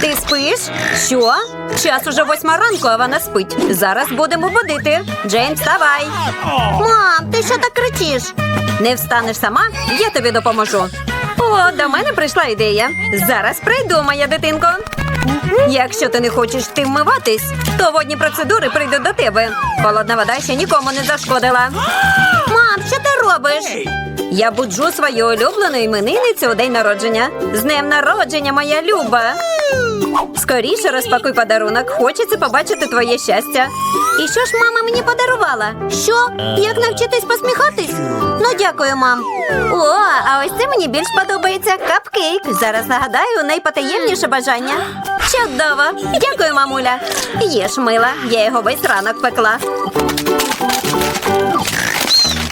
Ти спиш? Що? Час уже восьма ранку, а вона спить. Зараз будемо будити. Джеймс, вставай. Мам, ти що так кричиш? Не встанеш сама? Я тобі допоможу. О, до мене прийшла ідея. Зараз прийду, моя дитинко. Якщо ти не хочеш ти вмиватись, то водні процедури прийдуть до тебе. Холодна вода ще нікому не зашкодила. Мам, що ти робиш? Я буджу свою улюблену іменинницю у день народження. З днем народження, моя люба. Скоріше розпакуй подарунок. Хочеться побачити твоє щастя. І що ж мама мені подарувала? Що? Як навчитись посміхатись? Ну, дякую, мам. О, а ось це мені більш подобається капкейк. Зараз нагадаю найпотаємніше бажання. Чудово! Дякую, мамуля. Їж, мила, я його весь ранок пекла.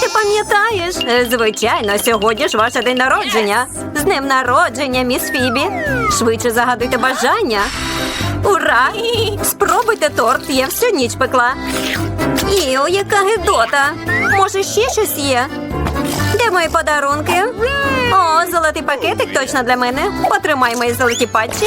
Ти пам'ятаєш? Е, Звичайно, сьогодні ж ваше день народження. З днем народження, міс Фібі. Швидше загадуйте бажання. Ура! Спробуйте торт, я всю ніч пекла. Іо, яка гидота. Може, ще щось є? Де мої подарунки? О, золотий пакетик точно для мене. Потримай мої золоті патчі.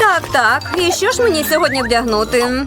Так, так. І що ж мені сьогодні вдягнути?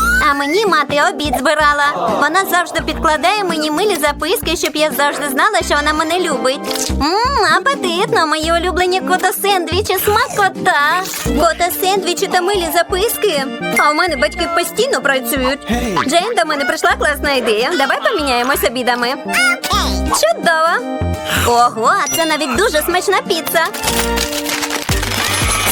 А мені мати обід збирала. Вона завжди підкладає мені милі записки, щоб я завжди знала, що вона мене любить. Мм, апетитно, мої улюблені кота-сендвічі, смакота. Кота-сендвічі та милі записки. А у мене батьки постійно працюють. Джейн, до мене прийшла класна ідея. Давай поміняємось обідами. Чудово! Ого, а це навіть дуже смачна піца.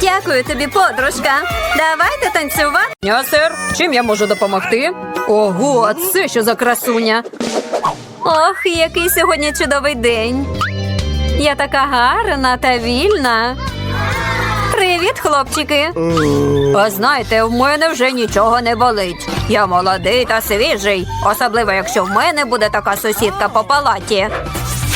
Дякую тобі, подружка. Давайте танцювати. Я, сир, чим я можу допомогти? Ого, це що за красуня? Ох, який сьогодні чудовий день. Я така гарна та вільна. Привіт, хлопчики. А знаєте, в мене вже нічого не болить. Я молодий та свіжий, особливо якщо в мене буде така сусідка по палаті.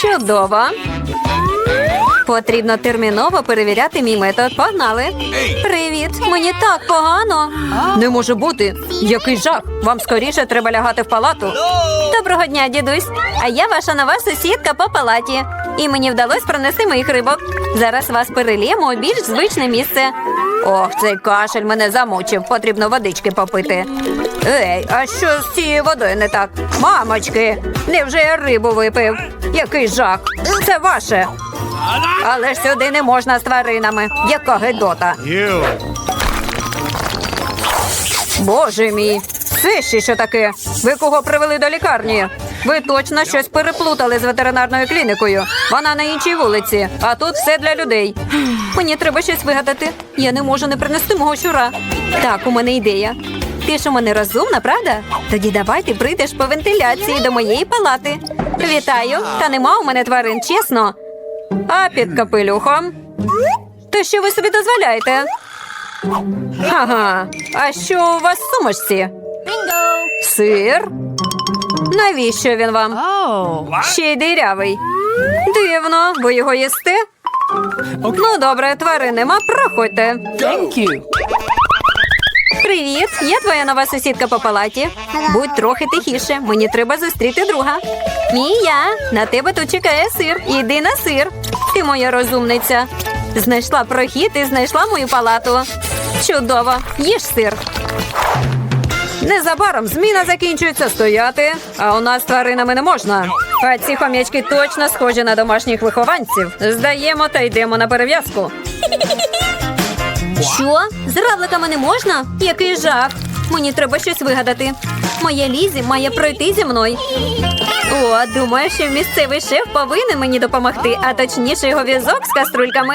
Чудово. Потрібно терміново перевіряти мій метод. Погнали. Привіт, мені так погано. Не може бути. Який жах. Вам скоріше треба лягати в палату. Доброго дня, дідусь. А я ваша нова сусідка по палаті. І мені вдалося принести моїх рибок. Зараз вас переліємо у більш звичне місце. Ох, цей кашель мене замучив. Потрібно водички попити. Ей, а що з цією водою не так? Мамочки, невже я рибу випив? Який жах. Це ваше. Але ж сюди не можна з тваринами. Яка гидота. Боже мій, це ще що таке? Ви кого привели до лікарні? Ви точно щось переплутали з ветеринарною клінікою. Вона на іншій вулиці, а тут все для людей. Мені треба щось вигадати. Я не можу не принести мого щура. Так, у мене ідея. Ти ж у мене розумна, правда? Тоді давай ти прийдеш по вентиляції до моєї палати. Вітаю! Та нема у мене тварин, чесно. А під капелюхом? То що ви собі дозволяєте? Ага. А що у вас в сумочці? Сир? Навіщо він вам? Ще й дирявий. Дивно, ви його їсте? Ну, добре, тварин нема, проходьте. Thank you. Привіт, я твоя нова сусідка по палаті. Будь трохи тихіше, мені треба зустріти друга. Мія, на тебе тут чекає сир. Іди на сир. Ти моя розумниця. Знайшла прохід і знайшла мою палату. Чудово, їж сир. Незабаром зміна закінчується стояти, а у нас тваринами не можна. А ці хом'ячки точно схожі на домашніх вихованців. Здаємо та йдемо на перев'язку. Що? З равликами не можна? Який жах. Мені треба щось вигадати. Моя Лізі має пройти зі мною. О, думаю, що місцевий шеф повинен мені допомогти, а точніше його візок з каструльками.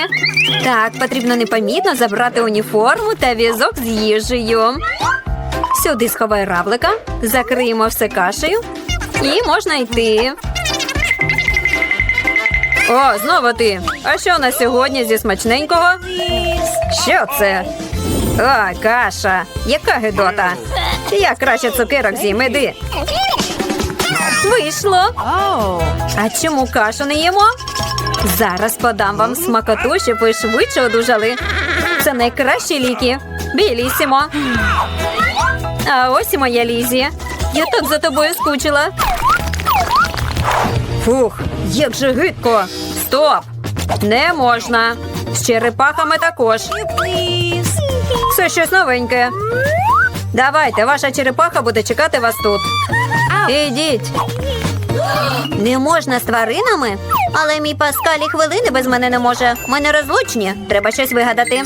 Так, потрібно непомітно забрати уніформу та візок з їжею. Сюди сховай равлика, закриємо все кашею і можна йти. О, знову ти. А що у нас сьогодні зі смачненького? Що це? О, каша. Яка гидота. Я краще цукерок з'їм, іди. Вийшло. А чому кашу не їмо? Зараз подам вам смакоту, щоб ви швидше одужали. Це найкращі ліки. Білісімо. А ось і моя Лізі. Я так за тобою скучила. Фух, як же гидко. Стоп! Не можна. З черепахами також. Це щось новеньке. Давайте, ваша черепаха буде чекати вас тут. Ідіть. Не можна з тваринами? Але мій Паскалі хвилини без мене не може. Ми не розлучні. Треба щось вигадати.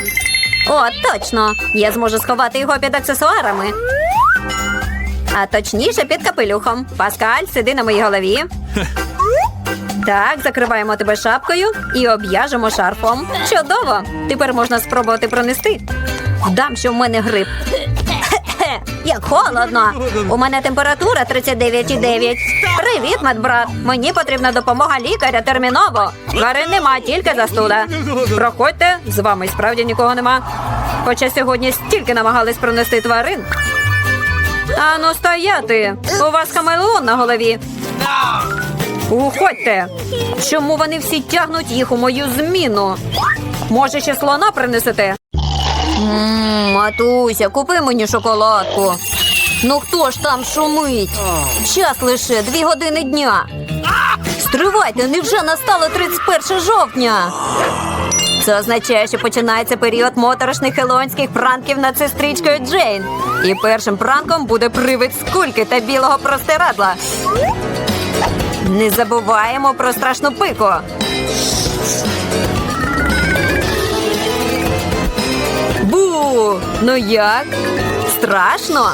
О, точно! Я зможу сховати його під аксесуарами. А точніше під капелюхом. Паскаль, сиди на моїй голові. Так, закриваємо тебе шапкою і об'яжемо шарфом. Чудово! Тепер можна спробувати пронести. Вдам, що в мене грип. Як холодно. У мене температура 39,9. Привіт, медбрат. Мені потрібна допомога лікаря терміново. Тварин нема, тільки застуда. Проходьте, з вами справді нікого нема. Хоча сьогодні стільки намагались пронести тварин. Ану, стояти! У вас хамелеон на голові. Уходьте! Чому вони всі тягнуть їх у мою зміну? Може, ще слона принесете? Матуся, купи мені шоколадку. Ну хто ж там шумить? Час лише дві години дня. Стривайте, невже настало 31 жовтня? Це означає, що починається період моторошних хелонських пранків над сестричкою Джейн. І першим пранком буде привид скульки та білого простирадла. Не забуваємо про страшну пику. Бу! Ну як? Страшно?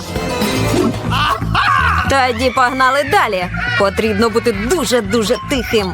Тоді погнали далі. Потрібно бути дуже-дуже тихим.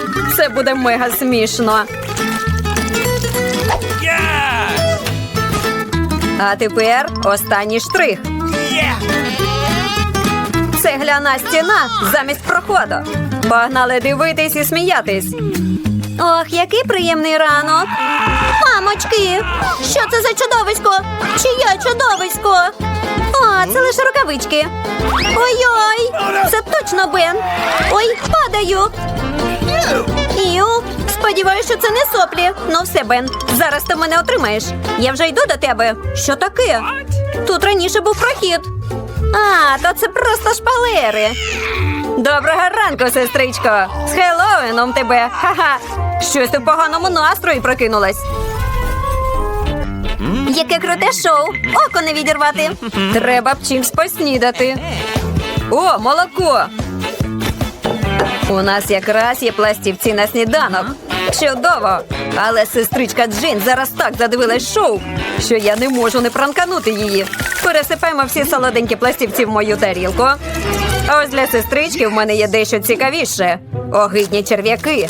Це буде мега смішно. А тепер останній штрих. Цегляна стіна замість проходу. Погнали дивитись і сміятись. Ох, який приємний ранок. Мамочки, що це за чудовисько? Чиє чудовисько? О, це лише рукавички. Ой-ой, це точно Бен. Ой, падаю. Іу, сподіваюся, що це не соплі. Ну все, Бен, зараз ти мене отримаєш. Я вже йду до тебе. Що таке? Тут раніше був прохід. А, то це просто шпалери. Доброго ранку, сестричко. З Хеллоуіном тебе. Ха-ха. Щось ти в поганому настрої прокинулась. Яке круте шоу! Око не відірвати. Треба б чимсь поснідати. О, молоко. У нас якраз є пластівці на сніданок. Чудово! Але сестричка Джин зараз так задивилась шоу, що я не можу не пранканути її. Пересипаємо всі солоденькі пластівці в мою тарілку. А ось для сестрички в мене є дещо цікавіше. Огидні черв'яки.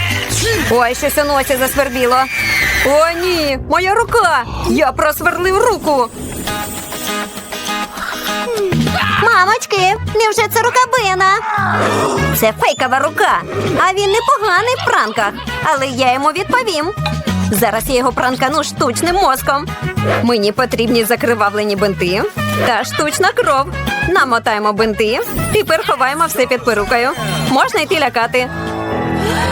Ой, щось у носі засвербіло. О, ні, моя рука! Я просверлив руку. Мамочки, невже це рука Бена? Це фейкова рука. А він непоганий в пранках. Але я йому відповім. Зараз я його пранкану штучним мозком. Мені потрібні закривавлені бинти та штучна кров. Намотаємо бинти. Тепер ховаємо все під перукою. Можна йти лякати.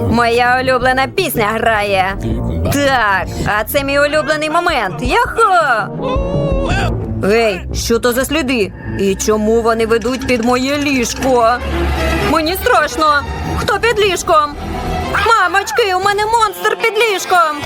Моя улюблена пісня грає. Так, а це мій улюблений момент. Яхо! Ей, що то за сліди? І чому вони ведуть під моє ліжко? Мені страшно. Хто під ліжком? Мамочки, у мене монстр під ліжком.